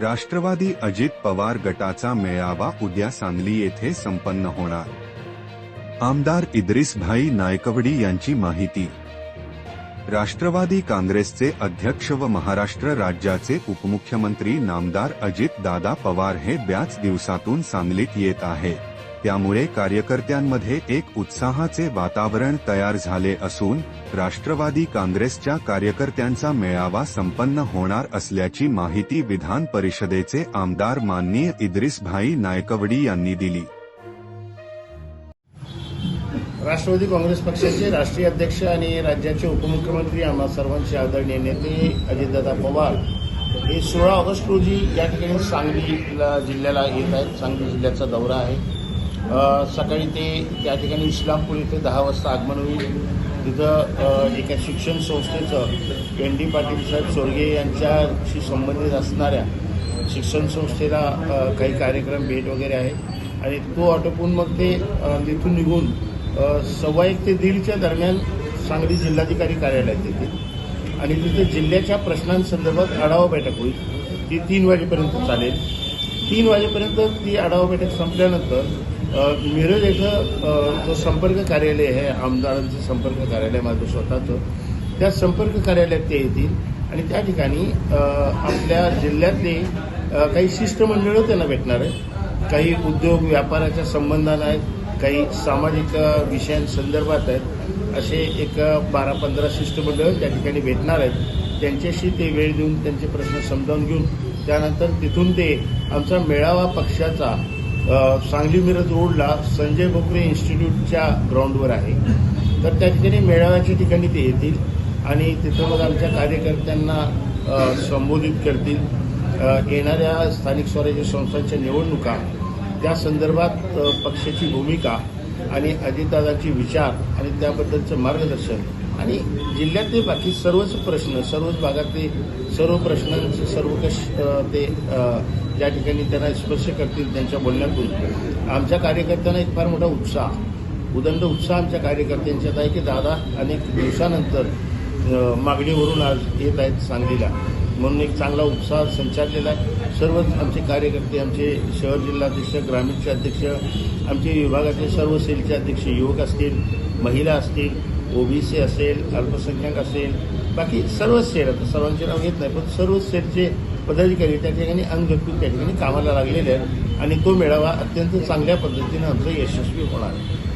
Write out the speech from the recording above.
राष्ट्रवादी अजित पवार गटाचा मेळावा उद्या सांगली येथे संपन्न होणार. आमदार इद्रिसभाई नायकवडी यांची माहिती. राष्ट्रवादी काँग्रेसचे अध्यक्ष व महाराष्ट्र राज्याचे उपमुख्यमंत्री नामदार अजित दादा पवार हे ब्याच दिवसातून सांगलीत येत आहे त्यामुळे कार्यकर्त्यांमध्ये एक उत्साहाचे वातावरण तयार झाले असून राष्ट्रवादी काँग्रेसच्या कार्यकर्त्यांचा मेळावा संपन्न होणार असल्याची माहिती विधान परिषदेचे आमदार माननीय इद्रिसभाई नायकवडी यांनी दिली. राष्ट्रवादी काँग्रेस पक्षाचे राष्ट्रीय अध्यक्ष आणि राज्याचे उपमुख्यमंत्री आम्हा सर्वांचे आदरणीय नेते अजितदादा पवार हे सोळा ऑगस्ट रोजी या ठिकाणी सांगली जिल्ह्याला येत आहेत. सांगली जिल्ह्याचा दौरा आहे. सकाळी ते त्या ठिकाणी इस्लामपूर इथे दहा वाजता आगमन होईल. तिथं एका शिक्षण संस्थेचं एन डी पाटील साहेब चोरगे यांच्याशी संबंधित असणाऱ्या शिक्षण संस्थेला काही कार्यक्रम भेट वगैरे आहे. आणि तो आटोपून मग ते तिथून निघून सव्वा एक ते दीडच्या दरम्यान सांगली जिल्हाधिकारी कार्यालयात येतील. आणि तिथे जिल्ह्याच्या प्रश्नांसंदर्भात आढावा बैठक होईल. ती तीन वाजेपर्यंत चालेल. तीन वाजेपर्यंत ती आढावा बैठक संपल्यानंतर मिरज इथं जो संपर्क कार्यालय आहे आमदारांचं संपर्क कार्यालय माझं स्वतःचं त्या संपर्क कार्यालयात ते येतील. आणि त्या ठिकाणी आपल्या जिल्ह्यातले काही शिष्टमंडळं त्यांना भेटणार आहेत. काही उद्योग व्यापाराच्या संबंधानं आहेत काही सामाजिक विषयांसंदर्भात आहेत. असे एक बारा पंधरा शिष्टमंडळ त्या ठिकाणी भेटणार आहेत. त्यांच्याशी ते वेळ देऊन त्यांचे प्रश्न समजावून घेऊन त्यानंतर तिथून ते आमचा मेळावा पक्षाचा सांगली मिरज रोडला संजय भोकरे इन्स्टिट्यूटच्या ग्राउंडवर आहे. तर त्या ठिकाणी मेळाव्याच्या ठिकाणी ते येतील आणि तिथं मग आमच्या कार्यकर्त्यांना संबोधित करतील. येणाऱ्या स्थानिक स्वराज्य संस्थांच्या निवडणुका त्या संदर्भात पक्षाची भूमिका आणि अजितदादांचे विचार आणि त्याबद्दलचं मार्गदर्शन. आणि जिल्ह्यातले बाकी सर्वच प्रश्न सर्वच भागातले सर्व प्रश्नांचे सर्व कश ते ज्या ठिकाणी त्यांना स्पर्श करतील त्यांच्या बोलण्यातून. आमच्या कार्यकर्त्यांना एक फार मोठा उत्साह उदंड उत्साह आमच्या कार्यकर्त्यांच्यात आहे की दादा अनेक दिवसानंतर मागणीवरून आज येत आहेत सांगलीला. म्हणून एक चांगला उत्साह संचारलेला आहे. सर्वच आमचे कार्यकर्ते आमचे शहर जिल्हाध्यक्ष ग्रामीणचे अध्यक्ष आमचे विभागातले सर्व सेलचे अध्यक्ष युवक असतील महिला असतील ओबीसी असेल अल्पसंख्याक असेल बाकी सर्वच सेल आता सर्वांचे नाव घेत नाही पण सर्वच सेलचे पदाधिकारी त्या ठिकाणी अंगव्यक्ती त्या ठिकाणी कामाला लागलेले आहेत आणि तो मेळावा अत्यंत चांगल्या पद्धतीनं आमचा यशस्वी होणार आहे.